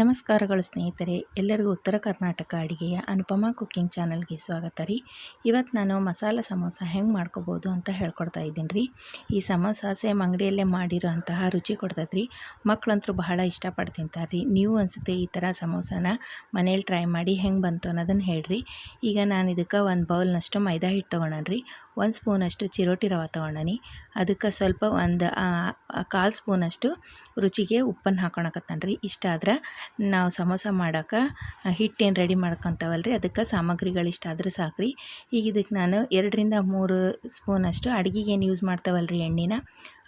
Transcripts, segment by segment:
ನಮಸ್ಕಾರಗಳು ಸ್ನೇಹಿತರೆ, ಎಲ್ಲರಿಗೂ ಉತ್ತರ ಕರ್ನಾಟಕ ಅಡುಗೆಯ ಅನುಪಮಾ ಕುಕ್ಕಿಂಗ್ ಚಾನಲ್ಗೆ ಸ್ವಾಗತ ರೀ. ಇವತ್ತು ನಾನು ಮಸಾಲ ಸಮೋಸ ಹೆಂಗೆ ಮಾಡ್ಕೋಬೋದು ಅಂತ ಹೇಳ್ಕೊಡ್ತಾ ಇದ್ದೀನಿ ರೀ. ಈ ಸಮೋಸ ಸೇಮ್ ಅಂಗಡಿಯಲ್ಲೇ ಮಾಡಿರೋಂತಹ ರುಚಿ ಕೊಡ್ತೈತೆ ರೀ. ಮಕ್ಕಳಂತರೂ ಬಹಳ ಇಷ್ಟಪಟ್ಟು ತಿಂತಾರೆ ರೀ. ನೀವು ಅನಿಸುತ್ತೆ ಈ ಥರ ಸಮೋಸನ ಮನೇಲಿ ಟ್ರೈ ಮಾಡಿ ಹೆಂಗೆ ಬಂತು ಅನ್ನೋದನ್ನು ಹೇಳ್ರಿ. ಈಗ ನಾನು ಇದಕ್ಕೆ ಒಂದು ಬೌಲ್ನಷ್ಟು ಮೈದಾ ಹಿಟ್ಟು ತೊಗೊಳನ್ರಿ ಒಂದು ಸ್ಪೂನಷ್ಟು ಚಿರೋಟಿ ರವೆ ತೊಗೊಂಡಿ ಅದಕ್ಕೆ ಸ್ವಲ್ಪ ಒಂದು ಕಾಲು ಸ್ಪೂನಷ್ಟು ರುಚಿಗೆ ಉಪ್ಪನ್ನು ಹಾಕೊಳಕತ್ತಾನ ರೀ ಇಷ್ಟ ಆದ್ರೆ ನಾವು ಸಮೋಸ ಮಾಡೋಕೆ ಹಿಟ್ಟೇನು ರೆಡಿ ಮಾಡ್ಕೊತಾವಲ್ಲ ರೀ ಅದಕ್ಕೆ ಸಾಮಗ್ರಿಗಳು ಇಷ್ಟ ಆದ್ರೆ ಸಾಕು ರೀ ಈಗ ಇದಕ್ಕೆ ನಾನು ಎರಡರಿಂದ ಮೂರು ಸ್ಪೂನಷ್ಟು ಅಡುಗೆಗೇನು ಯೂಸ್ ಮಾಡ್ತಾವಲ್ಲ ರೀ ಎಣ್ಣೆನ.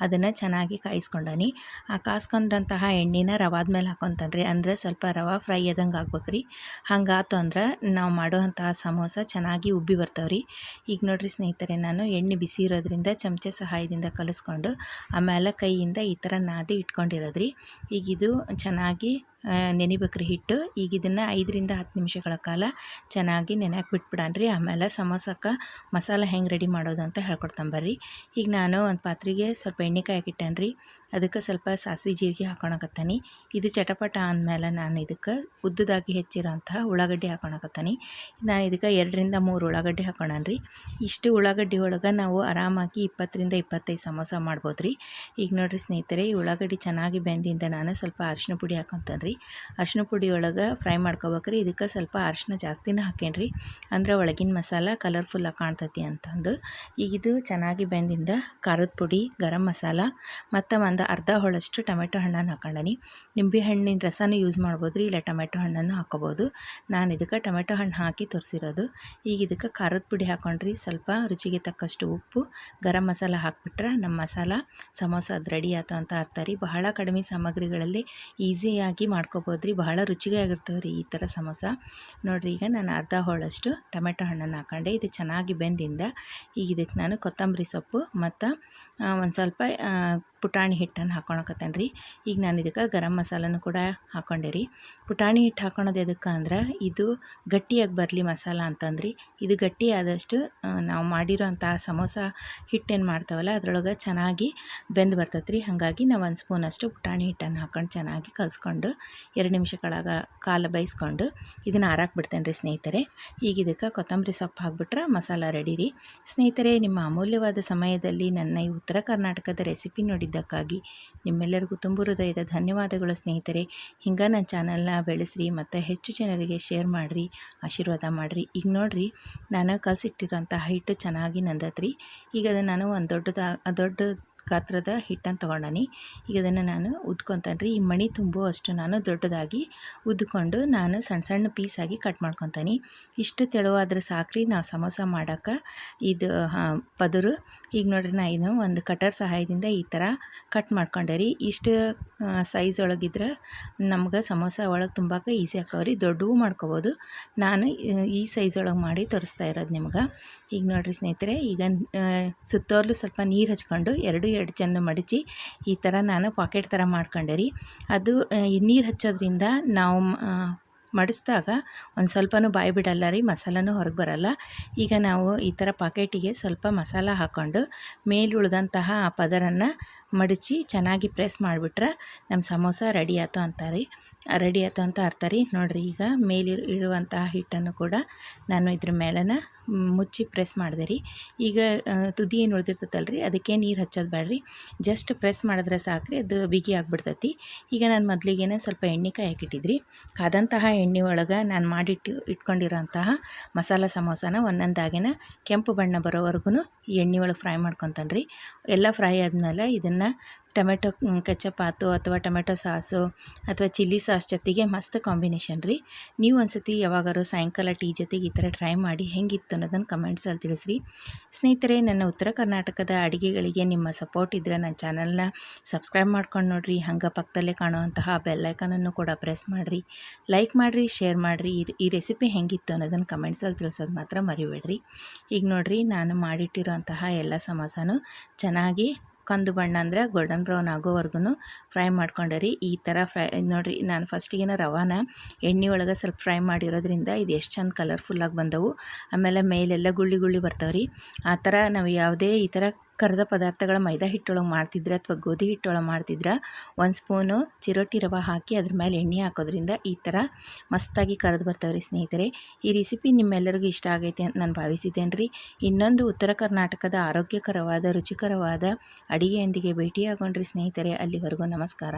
ಅದನ್ನು ಚೆನ್ನಾಗಿ ಕಾಯಿಸ್ಕೊಂಡನಿ. ಆ ಕಾಯಿಸ್ಕೊಂಡಂತಹ ಎಣ್ಣೆನ ರವಾದ ಮೇಲೆ ಹಾಕೊತಾನೆ ರೀ ಅಂದರೆ ಸ್ವಲ್ಪ ರವೆ ಫ್ರೈ ಆದಂಗೆ ಆಗ್ಬೇಕು ರೀ ಹಂಗಾತು ಅಂದ್ರೆ ನಾವು ಮಾಡುವಂತಹ ಸಮೋಸ ಚೆನ್ನಾಗಿ ಉಬ್ಬಿ ಬರ್ತಾವೆ ರೀ ಈಗ ನೋಡಿರಿ ಸ್ನೇಹಿತರೆ, ನಾನು ಎಣ್ಣೆ ಬಿಸಿ ಇರೋದ್ರಿಂದ ಚಮಚೆ ಸಹಾಯದಿಂದ ಕಲಿಸ್ಕೊಂಡು, ಆಮೇಲೆ ಕೈಯಿಂದ ಈ ಥರ ನಾದಿ ಇಟ್ಕೊಂಡಿರೋದ್ರಿ. ಈಗ ಇದು ಚೆನ್ನಾಗಿ ನೆನಿಬೇಕ್ರಿ ಹಿಟ್ಟು. ಈಗ ಇದನ್ನು ಐದರಿಂದ ಹತ್ತು ನಿಮಿಷಗಳ ಕಾಲ ಚೆನ್ನಾಗಿ ನೆನೆಯಕ್ಕೆ ಬಿಟ್ಬಿಡಾನ್ರಿ. ಆಮೇಲೆ ಸಮೋಸಕ್ಕೆ ಮಸಾಲ ಹೆಂಗೆ ರೆಡಿ ಮಾಡೋದು ಅಂತ ಹೇಳ್ಕೊಡ್ತಾನೆ ಈಗ ನಾನು ಒಂದು ಪಾತ್ರೆಗೆ ಸ್ವಲ್ಪ ಎಣ್ಣೆ ರೀ ಅದಕ್ಕೆ ಸ್ವಲ್ಪ ಸಾಸಿವೆ ಜೀರಿಗೆ ಹಾಕೊಳಕತ್ತಾನೆ ಇದು ಚಟಪಟ ಅಂದಮೇಲೆ ನಾನು ಇದಕ್ಕೆ ಉದ್ದದಾಗಿ ಹೆಚ್ಚಿರೋಂತಹ ಉಳ್ಳಾಗಡ್ಡಿ ಹಾಕೊಳಕತ್ತಾನೆ ನಾನು ಇದಕ್ಕೆ ಎರಡರಿಂದ ಮೂರು ಉಳ್ಳಾಗಡ್ಡಿ ಹಾಕೊಳನ್ರಿ ಇಷ್ಟು ಉಳ್ಳಾಗಡ್ಡಿ ಒಳಗೆ ನಾವು ಆರಾಮಾಗಿ ಇಪ್ಪತ್ತರಿಂದ ಇಪ್ಪತ್ತೈದು ಸಮೋಸ ಮಾಡ್ಬೋದು ರೀ ಈಗ ನೋಡಿರಿ ಸ್ನೇಹಿತರೆ, ಈ ಉಳ್ಳಾಗಡ್ಡಿ ಚೆನ್ನಾಗಿ ಬೆಂದಿಂದ ನಾನು ಸ್ವಲ್ಪ ಅರಿಶಿನ ಪುಡಿ ಹಾಕೊತಾನೆ ರೀ ಅರಿಶಿನ ಪುಡಿ ಒಳಗೆ ಫ್ರೈ ಮಾಡ್ಕೊಬೇಕ್ರಿ. ಇದಕ್ಕೆ ಸ್ವಲ್ಪ ಅರ್ಶಿನ ಜಾಸ್ತಿನ ಹಾಕೇನ್ರಿ. ಅಂದ್ರೆ ಒಳಗಿನ ಮಸಾಲ ಕಲರ್ಫುಲ್ಲಾಗಿ ಕಾಣ್ತೈತಿ ಅಂತಂದು. ಈಗ ಇದು ಚೆನ್ನಾಗಿ ಬೆಂದಿಂದ ಖಾರದ ಪುಡಿ, ಗರಂ ಮಸಾಲ, ಮತ್ತು ಒಂದು ಅರ್ಧ ಹೋಳಷ್ಟು ಟೊಮೆಟೊ ಹಣ್ಣನ್ನು ಹಾಕೊಂಡನಿ. ನಿಂಬೆ ಹಣ್ಣಿನ ರಸನೂ ಯೂಸ್ ಮಾಡ್ಬೋದು ರೀ ಇಲ್ಲ ಟೊಮೆಟೊ ಹಣ್ಣನ್ನು ಹಾಕೋಬೋದು. ನಾನು ಇದಕ್ಕೆ ಟೊಮೆಟೊ ಹಣ್ಣು ಹಾಕಿ ತೋರಿಸಿರೋದು. ಈಗ ಇದಕ್ಕೆ ಖಾರದ ಪುಡಿ ಹಾಕೊಂಡ್ರಿ. ಸ್ವಲ್ಪ ರುಚಿಗೆ ತಕ್ಕಷ್ಟು ಉಪ್ಪು, ಗರಂ ಮಸಾಲ ಹಾಕ್ಬಿಟ್ರೆ ನಮ್ಮ ಮಸಾಲ, ಸಮೋಸ ಅದು ರೆಡಿ ಆಯ್ತು ಅಂತ ಅರ್ಥ ರೀ. ಬಹಳ ಕಡಿಮೆ ಸಾಮಗ್ರಿಗಳಲ್ಲಿ ಈಸಿಯಾಗಿ ಮಾಡ್ಕೋಬೋದು ರೀ ಬಹಳ ಆಗಿರ್ತವೆ ರೀ ಈ ಥರ ಸಮೋಸ. ನೋಡಿರಿ, ಈಗ ನಾನು ಅರ್ಧ ಹೋಳಷ್ಟು ಟೊಮೆಟೊ ಹಣ್ಣನ್ನು ಹಾಕೊಂಡೆ. ಇದು ಚೆನ್ನಾಗಿ ಬೆಂದಿಂದ ಈಗ ಇದಕ್ಕೆ ನಾನು ಕೊತ್ತಂಬರಿ ಸೊಪ್ಪು ಮತ್ತು ಒಂದು ಸ್ವಲ್ಪ ಪುಟಾಣಿ ಹಿಟ್ಟನ್ನು ಹಾಕೊಳಕತ್ತೇನೆ ರೀ ಈಗ ನಾನು ಇದಕ್ಕೆ ಗರಂ ಮಸಾಲನೂ ಕೂಡ ಹಾಕೊಂಡೆ ರೀ ಪುಟಾಣಿ ಹಿಟ್ಟು ಹಾಕೊಳೋದು ಎದಕ್ಕೆ ಅಂದ್ರೆ ಇದು ಗಟ್ಟಿಯಾಗಿ ಬರಲಿ ಮಸಾಲ ಅಂತಂದ್ರಿ. ಇದು ಗಟ್ಟಿ ಆದಷ್ಟು ನಾವು ಮಾಡಿರೋ ಅಂಥ ಸಮೋಸ ಹಿಟ್ಟೇನು ಮಾಡ್ತಾವಲ್ಲ, ಅದರೊಳಗೆ ಚೆನ್ನಾಗಿ ಬೆಂದು ಬರ್ತೈತೆ ರೀ ಹಾಗಾಗಿ ನಾವು ಒಂದು ಸ್ಪೂನಷ್ಟು ಪುಟಾಣಿ ಹಿಟ್ಟನ್ನು ಹಾಕೊಂಡು ಚೆನ್ನಾಗಿ ಕಲಿಸ್ಕೊಂಡು, ಎರಡು ನಿಮಿಷಗಳಾಗ ಕಾಲು ಬೈಸ್ಕೊಂಡು ಇದನ್ನು ಹಾರಾಕ್ಬಿಡ್ತೇನೆ ರೀ ಸ್ನೇಹಿತರೆ. ಈಗ ಇದಕ್ಕೆ ಕೊತ್ತಂಬರಿ ಸೊಪ್ಪು ಹಾಕ್ಬಿಟ್ರೆ ಮಸಾಲ ರೆಡಿ ರೀ ಸ್ನೇಹಿತರೆ, ನಿಮ್ಮ ಅಮೂಲ್ಯವಾದ ಸಮಯದಲ್ಲಿ ನನ್ನ ಈ ಉತ್ತರ ಕರ್ನಾಟಕದ ರೆಸಿಪಿ ನೋಡಿದ್ದಕ್ಕಾಗಿ ನಿಮ್ಮೆಲ್ಲರಿಗೂ ತುಂಬ ಹೃದಯದ ಧನ್ಯವಾದಗಳು ಸ್ನೇಹಿತರೆ. ಹಿಂಗೆ ನನ್ನ ಚಾನಲ್ನ ಬೆಳೆಸ್ರಿ ಮತ್ತು ಹೆಚ್ಚು ಜನರಿಗೆ ಶೇರ್ ಮಾಡಿರಿ, ಆಶೀರ್ವಾದ ಮಾಡಿರಿ. ಈಗ ನೋಡಿರಿ, ನಾನು ಕಲಸಿಟ್ಟಿರೋಂಥ ಹೈಟ್ ಚೆನ್ನಾಗಿ ನಂದತ್ರಿ. ಈಗ ನಾನು ಒಂದು ದೊಡ್ಡದ, ದೊಡ್ಡ ಗಾತ್ರದ ಹಿಟ್ಟನ್ನು ತೊಗೊಂಡಾನಿ. ಈಗ ಅದನ್ನು ನಾನು ಉದ್ಕೊತಾನೆ ರೀ ಈ ಮಣಿ ತುಂಬೋ ಅಷ್ಟು ನಾನು ದೊಡ್ಡದಾಗಿ ಉದ್ಕೊಂಡು ನಾನು ಸಣ್ಣ ಸಣ್ಣ ಪೀಸಾಗಿ ಕಟ್ ಮಾಡ್ಕೊತಾನೆ. ಇಷ್ಟು ತೆಳುವಾದ್ರೆ ಸಾಕ್ರಿ. ನಾವು ಸಮೋಸ ಮಾಡೋಕ್ಕೆ ಇದು ಪದರು. ಈಗ ನೋಡ್ರಿ ನಾ ಇದು ಒಂದು ಕಟರ್ ಸಹಾಯದಿಂದ ಈ ಥರ ಕಟ್ ಮಾಡ್ಕೊಂಡೆ ರೀ ಇಷ್ಟು ಸೈಜ್ ಒಳಗಿದ್ರೆ ನಮ್ಗೆ ಸಮೋಸ ಒಳಗೆ ತುಂಬಾಕ ಈಸಿ ರೀ ದೊಡ್ಡವು ಮಾಡ್ಕೋಬೋದು. ನಾನು ಈ ಸೈಜ್ ಒಳಗೆ ಮಾಡಿ ತೋರಿಸ್ತಾ ಇರೋದು ನಿಮ್ಗೆ. ಈಗ ನೋಡ್ರಿ ಸ್ನೇಹಿತರೆ, ಈಗ ಸುತ್ತೋರ್ಲು ಸ್ವಲ್ಪ ನೀರು ಹಚ್ಕೊಂಡು ಎರಡು ಎರಡು ಚೆನ್ನು ಮಡಚಿ ಈ ಥರ ನಾನು ಪಾಕೆಟ್ ಥರ ಮಾಡ್ಕೊಂಡೆ ರೀ. ಅದು ನೀರು ಹಚ್ಚೋದ್ರಿಂದ ನಾವು ಮಡಿಸ್ದಾಗ ಒಂದು ಸ್ವಲ್ಪನೂ ಬಾಯಿ ಬಿಡಲ್ಲ ರೀ, ಮಸಾಲನೂ ಹೊರಗೆ ಬರಲ್ಲ. ಈಗ ನಾವು ಈ ಥರ ಪಾಕೆಟಿಗೆ ಸ್ವಲ್ಪ ಮಸಾಲ ಹಾಕ್ಕೊಂಡು ಮೇಲೆ ಉಳಿದಂತಹ ಆ ಪದರನ್ನು ಮಡಚಿ ಚೆನ್ನಾಗಿ ಪ್ರೆಸ್ ಮಾಡಿಬಿಟ್ರೆ ನಮ್ಮ ಸಮೋಸ ರೆಡಿ ಆಯ್ತು ಅಂತಾರೆ. ರೆಡಿ ಆಯ್ತು ಅಂತ ಅರ್ಥ ರೀ. ನೋಡಿರಿ, ಈಗ ಮೇಲೆ ಇರುವಂತಹ ಹಿಟ್ಟನ್ನು ಕೂಡ ನಾನು ಇದ್ರ ಮೇಲನ ಮುಚ್ಚಿ ಪ್ರೆಸ್ ಮಾಡಿದೆ ರೀ. ಈಗ ತುದಿ ಏನು ಉಳ್ದಿರ್ತೈತಲ್ಲ ರೀ ಅದಕ್ಕೆ ನೀರು ಹಚ್ಚೋದು ಬೇಡ್ರಿ ಜಸ್ಟ್ ಪ್ರೆಸ್ ಮಾಡಿದ್ರೆ ಸಾಕ್ರಿ, ಅದು ಬಿಗಿ ಆಗಿಬಿಡ್ತೈತಿ. ಈಗ ನಾನು ಮೊದಲಿಗೆ ಸ್ವಲ್ಪ ಎಣ್ಣೆ ಕಾಯಕ್ಕಿಟ್ಟಿದ್ರಿ ಕಾದಂತಹ ಎಣ್ಣೆ ಒಳಗೆ ನಾನು ಮಾಡಿಟ್ಟು ಇಟ್ಕೊಂಡಿರೋಂತಹ ಮಸಾಲ ಸಮೋಸನ ಒಂದೊಂದಾಗಿನ ಕೆಂಪು ಬಣ್ಣ ಬರೋವರೆಗೂ ಎಣ್ಣೆ ಒಳಗೆ ಫ್ರೈ ಮಾಡ್ಕೊತಾನೆ ರೀ ಎಲ್ಲ ಫ್ರೈ ಆದಮೇಲೆ ಇದನ್ನು ಟೊಮೆಟೊ ಕೆಚಪ್ ಅಥವಾ ಟೊಮೆಟೊ ಸಾಸು ಅಥವಾ ಚಿಲ್ಲಿ ಸಾಸ್ ಜೊತೆಗೆ ಮಸ್ತ್ ಕಾಂಬಿನೇಷನ್ ರೀ. ನೀವು ಒಂದ್ಸತಿ ಯಾವಾಗಾರು ಸಾಯಂಕಾಲ ಟೀ ಜೊತೆಗೆ ಈ ಥರ ಟ್ರೈ ಮಾಡಿ ಹೆಂಗಿತ್ತು ಅನ್ನೋದನ್ನು ಕಮೆಂಟ್ಸಲ್ಲಿ ತಿಳಿಸ್ರಿ. ಸ್ನೇಹಿತರೆ, ನನ್ನ ಉತ್ತರ ಕರ್ನಾಟಕದ ಅಡುಗೆಗಳಿಗೆ ನಿಮ್ಮ ಸಪೋರ್ಟ್ ಇದ್ದರೆ ನನ್ನ ಚಾನಲ್ನ ಸಬ್ಸ್ಕ್ರೈಬ್ ಮಾಡ್ಕೊಂಡು ನೋಡಿರಿ. ಹಂಗೆ ಪಕ್ಕದಲ್ಲೇ ಕಾಣುವಂತಹ ಬೆಲ್ಲೈಕನನ್ನು ಕೂಡ ಪ್ರೆಸ್ ಮಾಡಿರಿ. ಲೈಕ್ ಮಾಡಿರಿ ಶೇರ್ ಮಾಡಿರಿ. ಈ ರೆಸಿಪಿ ಹೆಂಗಿತ್ತು ಅನ್ನೋದನ್ನು ಕಮೆಂಟ್ಸಲ್ಲಿ ತಿಳಿಸೋದು ಮಾತ್ರ ಮರಿಬೇಡ್ರಿ. ಈಗ ನೋಡಿರಿ, ನಾನು ಮಾಡಿಟ್ಟಿರೋಂತಹ ಎಲ್ಲ ಸಮೋಸನೂ ಚೆನ್ನಾಗಿ ಕಂದು ಬಣ್ಣ ಅಂದರೆ ಗೋಲ್ಡನ್ ಬ್ರೌನ್ ಆಗೋವರೆಗೂ ಫ್ರೈ ಮಾಡ್ಕೊಂಡೆ ರೀ. ಈ ಥರ ಫ್ರೈ ನೋಡಿರಿ, ನಾನು ಫಸ್ಟಿಗೆ ರವಾನ ಎಣ್ಣೆ ಒಳಗೆ ಸ್ವಲ್ಪ ಫ್ರೈ ಮಾಡಿರೋದ್ರಿಂದ ಇದು ಎಷ್ಟು ಚಂದ ಕಲರ್ಫುಲ್ಲಾಗಿ ಬಂದವು. ಆಮೇಲೆ ಮೇಲೆಲ್ಲ ಗುಳ್ಳಿ ಗುಳ್ಳಿ ಬರ್ತಾವೆ ರೀ. ಆ ಥರ ನಾವು ಯಾವುದೇ ಈ ಥರ ಕರೆದ ಪದಾರ್ಥಗಳ ಮೈದಾ ಹಿಟ್ಟೊಳಗೆ ಮಾಡ್ತಿದ್ರೆ ಅಥವಾ ಗೋಧಿ ಹಿಟ್ಟೊಳಗೆ ಮಾಡ್ತಿದ್ರೆ, ಒಂದು ಸ್ಪೂನು ಚಿರೋಟಿ ರವೆ ಹಾಕಿ ಅದ್ರ ಮೇಲೆ ಎಣ್ಣೆ ಹಾಕೋದ್ರಿಂದ ಈ ಥರ ಮಸ್ತಾಗಿ ಕರೆದು ಬರ್ತಾವೆ ರೀ ಸ್ನೇಹಿತರೆ. ಈ ರೆಸಿಪಿ ನಿಮ್ಮೆಲ್ಲರಿಗೂ ಇಷ್ಟ ಆಗೈತೆ ಅಂತ ನಾನು ಭಾವಿಸಿದ್ದೇನೆ ರೀ ಇನ್ನೊಂದು ಉತ್ತರ ಕರ್ನಾಟಕದ ಆರೋಗ್ಯಕರವಾದ, ರುಚಿಕರವಾದ ಅಡಿಗೆಯೊಂದಿಗೆ ಭೇಟಿಯಾಗೋಣ್ರಿ ಸ್ನೇಹಿತರೆ. ಅಲ್ಲಿವರೆಗೂ ನಮಸ್ಕಾರ.